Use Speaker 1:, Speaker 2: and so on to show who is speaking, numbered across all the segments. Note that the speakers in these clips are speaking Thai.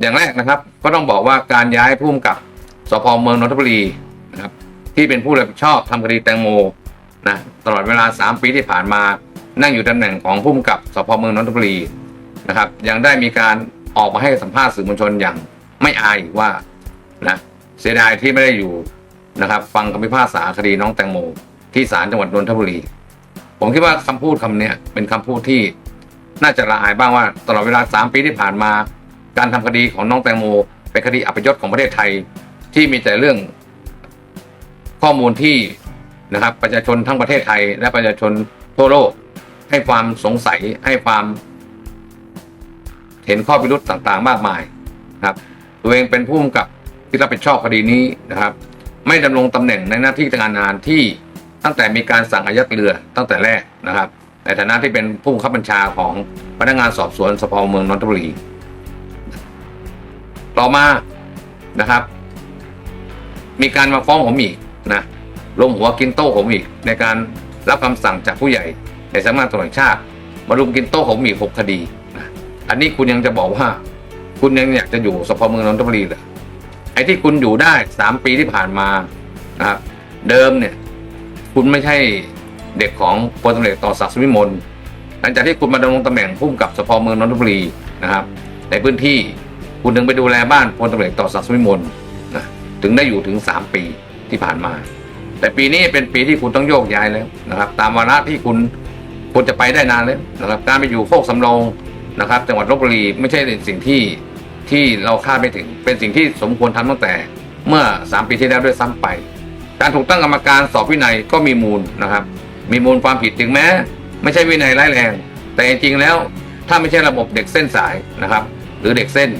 Speaker 1: อย่างแรกนะครับก็ต้องบอกว่าการย้ายผู้กำกับสพเมืองนนทบุรีนะครับที่เป็นผู้รับผิดชอบทำคดีแตงโมนะตลอดเวลา 3 ปีที่ผ่านมานั่งอยู่ตำแหน่งของผู้กำกับสพเมืองนนทบุรีนะครับยังได้มีการออกมาให้สัมภาษณ์สื่อมวลชนอย่างไม่อายว่านะเสียดายที่ไม่ได้อยู่นะครับ ฟังคำพิพากษาคดีน้องแตงโม ที่ศาลจังหวัดนนทบุรี ผมคิดว่าคำพูดคำเนี้ยเป็นคำพูดที่น่าจะละอายบ้างว่า ตลอดเวลา 3 ปีที่ผ่านมา การทำคดีของน้องแตงโมเป็นคดีอัปยศของประเทศไทยที่มีแต่เรื่องข้อมูลที่นะครับ ประชาชนทั้งประเทศไทย และประชาชนทั่วโลก ให้ความสงสัยให้ความ เห็นข้อพิรุษต่างๆ มากมายนะครับ ตัวเองเป็นผู้กำกับที่รับผิดชอบคดีนี้นะครับ ไม่ดำรงตำแหน่งในหน้าที่การงานที่ตั้งแต่มีการสั่งอายัดเรือตั้งแต่แรกนะครับ ในฐานะที่เป็นผู้บังคับบัญชาของพนักงานสอบสวนสพเมืองนนทบุรี ต่อมานะครับ มีการมาฟ้องผมอีกนะลงหัวกินโต๊ะผมอีก ในการรับคำสั่งจากผู้ใหญ่ในสำนักงานตำรวจชาติ มารุมกินโต๊ะผมอีกหกคดีนะอันนี้คุณยังจะบอกว่า คุณยังอยากจะอยู่สพเมืองนนทบุรีเหรอไอ้ที่คุณอยู่ได้สามปีที่ผ่านมานะครับเดิมเนี่ย คุณไม่ใช่เด็กของพลตำรวจต่อศักดิ์สุวิมลหลังจากที่คุณมาดำรงตำแหน่งผู้กำกับสพเมืองนนทบุรีนะครับ ในพื้นที่ คุณถึงไปดูแลบ้านพลตำรวจต่อศักดิ์สุวิมลนะถึงได้อยู่ถึงสามปีที่ผ่านมา แต่ปีนี้เป็นปีที่คุณต้องโยกย้ายแล้วนะครับ ตามวาระที่คุณควรจะไปได้นานแล้วนะครับการไปอยู่โคกสำโรงนะครับ จังหวัดลบบุรีไม่ใช่สิ่งที่ที่เราคาดไม่ถึง เป็นสิ่งที่สมควรทำตั้งแต่เมื่อสามปีที่แล้วด้วยซ้ำไป การถูกตั้งกรรมการสอบวินัยก็มีมูลนะครับ มีมูลความผิดถึงแม้ ไม่ใช่วินัยร้ายแรง แต่จริงๆแล้วถ้าไม่ใช่ระบบเด็กเส้นสายนะครับ หรือเด็กเส้น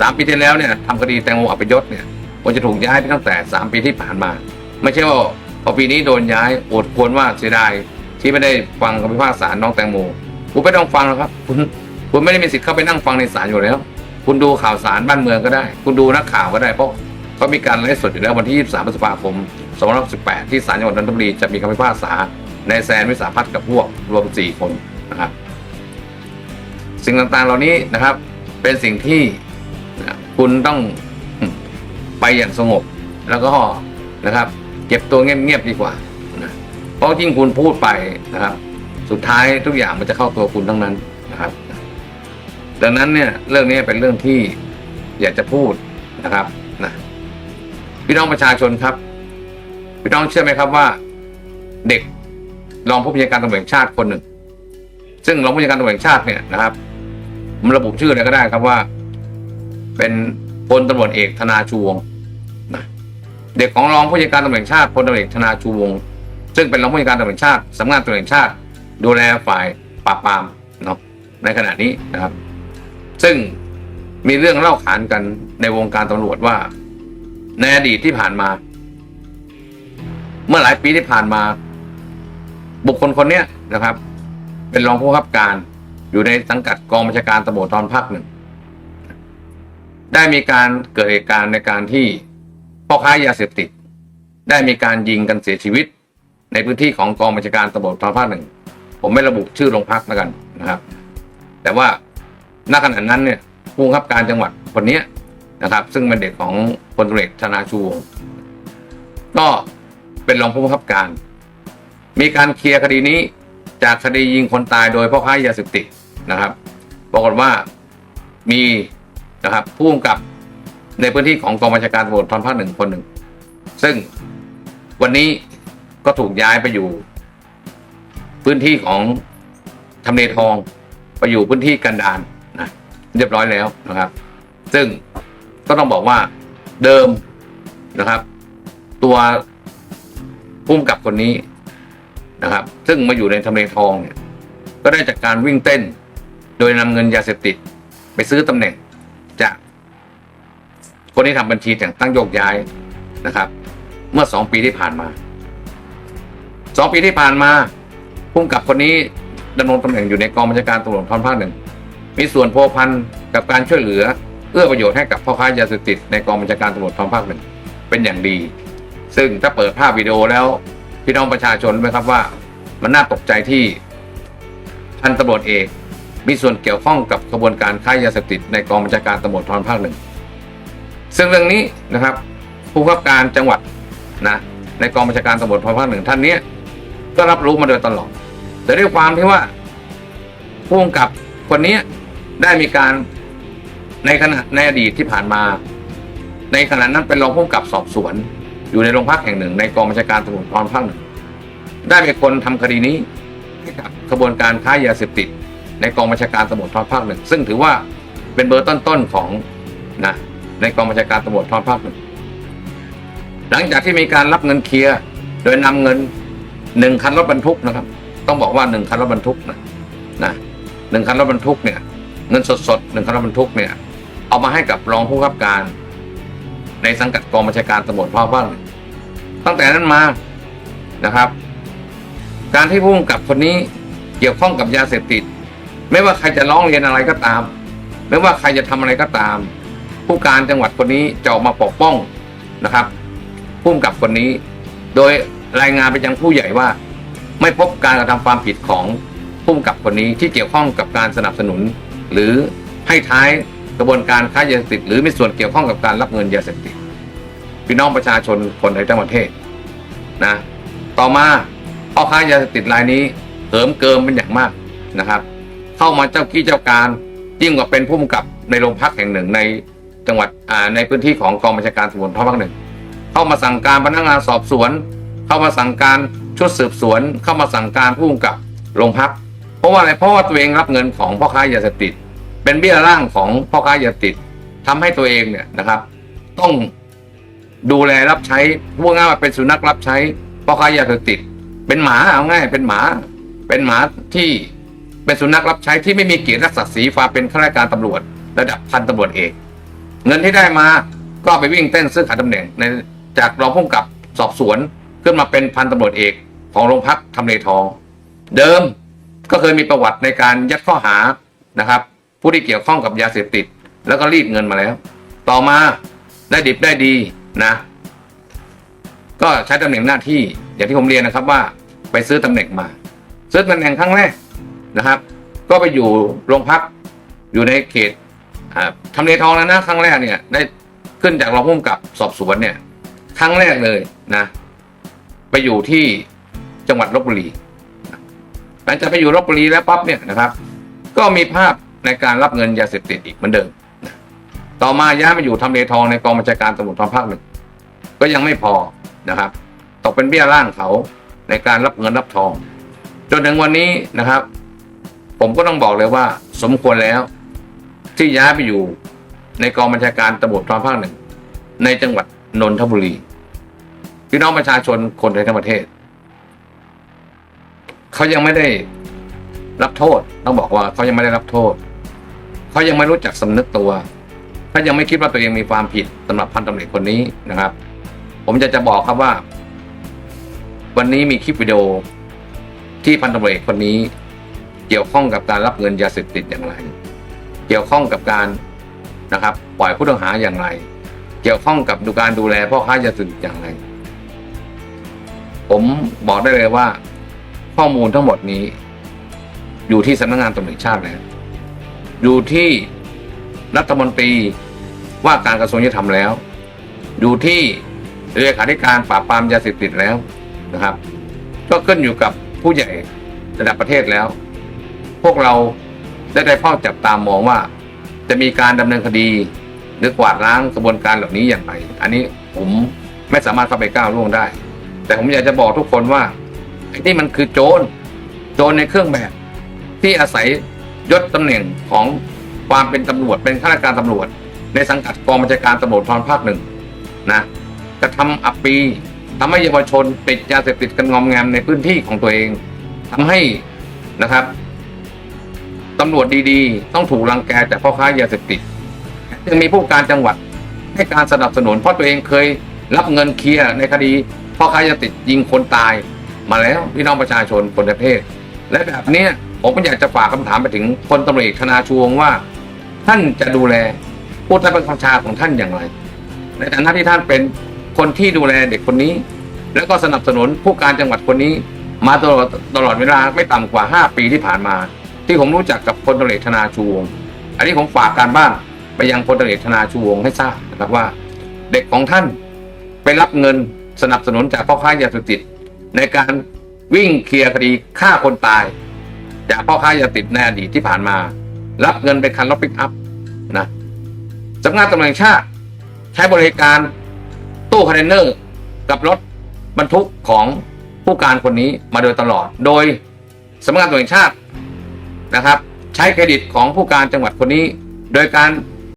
Speaker 1: สามปีที่แล้วเนี่ยทำคดีแตงโมอัปยศเนี่ยควรจะถูกย้ายไปตั้งแต่สามปีที่ผ่านมา ไม่ใช่ว่าพอปีนี้โดนย้ายอดควรว่าเสียดายที่ไม่ได้ฟังคำพิพากษาน้องแตงโมคุณไม่ต้องฟังหรอกครับคุณคุณไม่ได้มีสิทธิ์เข้าไปนั่งฟังในศาลอยู่แล้ว คุณดูข่าวสารบ้านเมืองก็ได้ คุณดูนักข่าวก็ได้เพราะเขามีการไลฟ์สดอยู่แล้ววันที่ 23พฤษภาคม2518 ที่ศาลจังหวัดนนทบุรีจะมีคำพิพากษาในแซนวิสาพัฒน์กับพวกรวม 4 คนนะครับ สิ่งต่างๆเหล่านี้นะครับเป็นสิ่งที่ คุณต้องไปอย่างสงบ แล้วก็นะครับ เก็บตัวเงียบๆดีกว่านะเพราะยิ่งคุณพูดไปนะครับ สุดท้ายทุกอย่างมันจะเข้าตัวคุณทั้งนั้นนะครับ ดังนั้นเนี่ยเรื่องนี้เป็นเรื่องที่อยากจะพูดนะครับนะพี่น้องประชาชนครับ พี่น้องเชื่อไหมครับว่า เด็กรองผู้บัญชาการตำรวจแห่งชาติคนหนึ่ง ซึ่งรองผู้บัญชาการตำรวจแห่งชาติเนี่ยนะครับผมระบุชื่อเลยก็ได้ครับว่า เป็นพลตำรวจเอกธนาชูวงนะเด็กของรองผู้บัญชาการตำรวจชาติพลตำรวจเอกธนาชูวงซึ่งเป็นรองผู้บัญชาการตำรวจชาติสำนักงานตำรวจชาติ ดูแลฝ่ายปราบปรามเนาะในขณะนี้นะครับ ซึ่งมีเรื่องเล่าขานกันในวงการตำรวจว่า ในอดีตที่ผ่านมา เมื่อหลายปีที่ผ่านมา บุคคลคนนี้นะครับ เป็นรองผู้บังคับการอยู่ในสังกัดกองบัญชาการตำรวจตอนภาคหนึ่ง ได้มีการเกิดเหตุการณ์ในการที่พ่อค้ายาเสพติด ได้มีการยิงกันเสียชีวิต ในพื้นที่ของกองบัญชาการตำรวจตอนภาคหนึ่งผมไม่ระบุชื่อโรงพักแล้วกันนะครับ แต่ว่าณขณะนั้นเนี่ยผู้บังคับการจังหวัดคนนี้นะครับ ซึ่งเป็นเด็กของพลตรวจเอกธนาชูวงก็เป็นรองผู้บังคับการ มีการเคลียร์คดีนี้จากคดียิงคนตายโดยพ่อค้ายาเสพติดนะครับปรากฏว่ามี นะครับผู้กำกับในพื้นที่ของกองบัญชาการตำรวจทอนภาคหนึ่งคนหนึ่ง ซึ่งวันนี้ก็ถูกย้ายไปอยู่ พื้นที่ของทำเลทองไปอยู่พื้นที่กันดารนะเรียบร้อยแล้วนะครับ ซึ่งก็ต้องบอกว่าเดิมนะครับ ตัวผู้กำกับคนนี้นะครับ ซึ่งมาอยู่ในทำเลทองเนี่ย ก็ได้จากการวิ่งเต้น โดยนำเงินยาเสพติด ไปซื้อตำแหน่ง จากคนที่ทำบัญชีแต่งตั้งโยกย้ายนะครับ เมื่อสองปีที่ผ่านมาสองปีที่ผ่านมาผู้กำกับคนนี้ดำรงตำแหน่งอยู่ในกองบัญชาการตำรวจทอนภาคหนึ่งมีส่วนพัวพันกับการช่วยเหลือเอื้อประโยชน์ให้กับพ่อค้ายาเสพติดในกองบัญชาการตำรวจทอนภาคหนึ่งเป็นอย่างดี ซึ่งถ้าเปิดภาพวิดีโอแล้วพี่น้องประชาชนไหมครับว่า มันน่าตกใจที่พันตำรวจเอก มีส่วนเกี่ยวข้องกับกระบวนการค้ายาเสพติดในกองบัญชาการตำรวจภูธรภาคหนึ่งซึ่งเรื่องนี้นะครับ ผู้กำกับการจังหวัดนะในกองบัญชาการตำรวจภูธรภาคหนึ่งท่านนี้ก็รับรู้มาโดยตลอด แต่ด้วยความที่ว่าผู้กำกับคนนี้ได้มีการในขณะในอดีตที่ผ่านมา ในขณะนั้นเป็นรองผู้กำกับสอบสวน อยู่ในโรงพักแห่งหนึ่ง ในกองบัญชาการตำรวจภูธรภาคหนึ่งได้เป็นคนทำคดีนี้ให้กับกระบวนการค้ายาเสพติด ในกองบัญชาการตำรวจภูธรภาคหนึ่งซึ่งถือว่าเป็นเบอร์ต้นๆของนะในกองบัญชาการตำรวจภูธรภาคหนึ่งหลังจากที่มีการรับเงินเคลียร์โดยนำเงินหนึ่งคันรถบรรทุกนะครับ ต้องบอกว่าหนึ่งคันรถบรรทุกนะนะหนึ่งคันรถบรรทุกเนี่ย เงินสดๆหนึ่งคันรถบรรทุกเนี่ย เอามาให้กับรองผู้กับการ ในสังกัดกองบัญชาการตำรวจภาคภาคหนึ่งตั้งแต่นั้นมานะครับ การที่ผู้กำกับคนนี้เกี่ยวข้องกับยาเสพติด ไม่ว่าใครจะร้องเรียนอะไรก็ตาม ไม่ว่าใครจะทำอะไรก็ตาม ผู้การจังหวัดคนนี้จะออกมาปกป้องนะครับผู้กำกับคนนี้ โดยรายงานไปยังผู้ใหญ่ว่า ไม่พบการกระทำความผิดของผู้กำกับคนนี้ที่เกี่ยวข้องกับการสนับสนุน หรือให้ท้ายกระบวนการค้ายาเสพติดหรือมีส่วนเกี่ยวข้องกับการรับเงินยาเสพติดพี่น้องประชาชนคนไทยทั้งประเทศนะต่อมาพ่อค้ายาเสพติดรายนี้เหิมเกิมเป็นอย่างมากนะครับ เข้ามาเจ้ากี้เจ้าการยิ่งกว่าเป็นผู้กำกับในโรงพักแห่งหนึ่งในจังหวัดอ่าในพื้นที่ของกองบัญชาการตำรวจภาคหนึ่งเข้ามาสั่งการพนักงานสอบสวน เข้ามาสั่งการชุดสืบสวน เข้ามาสั่งการผู้กำกับโรงพัก เพราะว่าอะไรเพราะว่าตัวเองรับเงินของพ่อค้ายาเสพติด เป็นเบี้ยล่างของพ่อค้ายาเสพติดทำให้ตัวเองเนี่ยนะครับ ต้องดูแลรับใช้พวกง่ายว่าเป็นสุนัขรับใช้พ่อค้ายาเสพติด เป็นหมาเอาง่ายเป็นหมา เป็นหมาที่ เป็นสุนัขรับใช้ที่ไม่มีเกียรติศักดิ์ศรีความเป็นข้าราชการตำรวจ ระดับพันตำรวจเอกเงินที่ได้มาก็ไปวิ่งเต้นซื้อขายตำแหน่งในจากรองผู้กำกับสอบสวนขึ้นมาเป็นพันตำรวจเอกของโรงพักทำเลทอง เดิมก็เคยมีประวัติในการยัดข้อหานะครับ ผู้ที่เกี่ยวข้องกับยาเสพติด แล้วก็รีดเงินมาแล้ว ต่อมาได้ดิบได้ดีนะ ก็ใช้ตำแหน่งหน้าที่อย่างที่ผมเรียนนะครับว่าไปซื้อตำแหน่งมา ซื้อตำแหน่งครั้งแรก นะครับ ก็ไปอยู่โรงพักอยู่ในเขตอ่าทำเลทองแล้วนะครั้งแรกเนี่ย ได้ขึ้นจากรองผู้กำกับสอบสวนเนี่ย ครั้งแรกเลยนะ ไปอยู่ที่จังหวัดลบบุรีหลังจากไปอยู่ลบบุรีแล้วปั๊บเนี่ยนะครับ ก็มีภาพในการรับเงินยาเสพติดอีกเหมือนเดิมต่อมาย้ายมาอยู่ทำเลทองในกองบัญชาการตำรวจทองภาคหนึ่งก็ยังไม่พอนะครับตกเป็นเบี้ยล่างเขาในการรับเงินรับทอง จนถึงวันนี้นะครับ ผมก็ต้องบอกเลยว่า สมควรแล้ว ที่ย้ายไปอยู่ในกองบัญชาการตำรวจทองภาคหนึ่ง ในจังหวัดนนทบุรีพี่น้องประชาชนคนไทยทั้งประเทศ เขายังไม่ได้รับโทษต้องบอกว่าเขายังไม่ได้รับโทษ เขายังไม่รู้จักสำนึกตัวเขายังไม่คิดว่าตัวเองมีความผิดสำหรับพันตำรวจคนนี้นะครับ ผมจะจะบอกครับว่า วันนี้มีคลิปวิดีโอที่พันตำรวจคนนี้ เกี่ยวข้องกับการรับเงินยาเสพติดอย่างไร เกี่ยวข้องกับการนะครับปล่อยผู้ต้องหาอย่างไร เกี่ยวข้องกับดูการดูแลพ่อค้ายาเสพติดอย่างไร ผมบอกได้เลยว่า ข้อมูลทั้งหมดนี้ อยู่ที่สำนักงานตำรวจแห่งชาติแล้วอยู่ที่รัฐมนตรีว่าการกระทรวงยุติธรรมแล้ว อยู่ที่เลขาธิการปราบปรามยาเสพติดแล้วนะครับ ก็ขึ้นอยู่กับผู้ใหญ่ระดับประเทศแล้ว พวกเราได้ได้เฝ้าจับตามองว่า จะมีการดำเนินคดี หรือกวาดล้างกระบวนการเหล่านี้อย่างไร อันนี้ผมไม่สามารถเข้าไปก้าวล่วงได้ แต่ผมอยากจะบอกทุกคนว่าไอ้นี่มันคือโจรโจรในเครื่องแบบที่อาศัยยศตำแหน่งของความเป็นตำรวจเป็นข้าราชการตำรวจ ในสังกัดกองบัญชาการตำรวจทรภาคหนึ่งนะกระทำอับปีทำให้เยาวชนติดยาเสพติดกันงอมแงมในพื้นที่ของตัวเองทำให้นะครับ ตำรวจดีๆ ต้องถูกรังแกจากพ่อค้ายาเสพติดยังมีผู้การจังหวัดให้การสนับสนุนเพราะตัวเองเคยรับเงินเคลียร์ในคดีพ่อค้ายาติดยิงคนตายมาแล้วพี่น้องประชาชนคนประเทศ และแบบนี้ผมก็อยากจะฝากคำถามไปถึงพลตำรวจธนาชูวงว่า ท่านจะดูแลผู้ใต้บังคับบัญชาของท่านอย่างไร ในฐานะที่ท่านเป็นคนที่ดูแลเด็กคนนี้ แล้วก็สนับสนุนผู้การจังหวัดคนนี้ มาตลอดตลอดเวลาไม่ต่ำกว่า 5 ปีที่ผ่านมา ที่ผมรู้จักกับพลตำรวจเอกธนาชูวงอันนี้ผมฝากการบ้านไปยังพลตำรวจเอกธนาชูวงให้ทราบนะครับว่า เด็กของท่านไปรับเงินสนับสนุนจากพ่อค้ายาเสพติดในการวิ่งเคลียร์คดีฆ่าคนตาย จากพ่อค้ายาเสพติดในอดีตที่ผ่านมา รับเงินเป็นคันรถปิกอัพนะสำนักงานตำรวจแห่งชาติใช้บริการตู้คอนเทนเนอร์กับรถบรรทุกของผู้การคนนี้มาโดยตลอด โดยสำนักงานตำรวจแห่งชาติ นะครับ ใช้เครดิตของผู้การจังหวัดคนนี้ โดยการ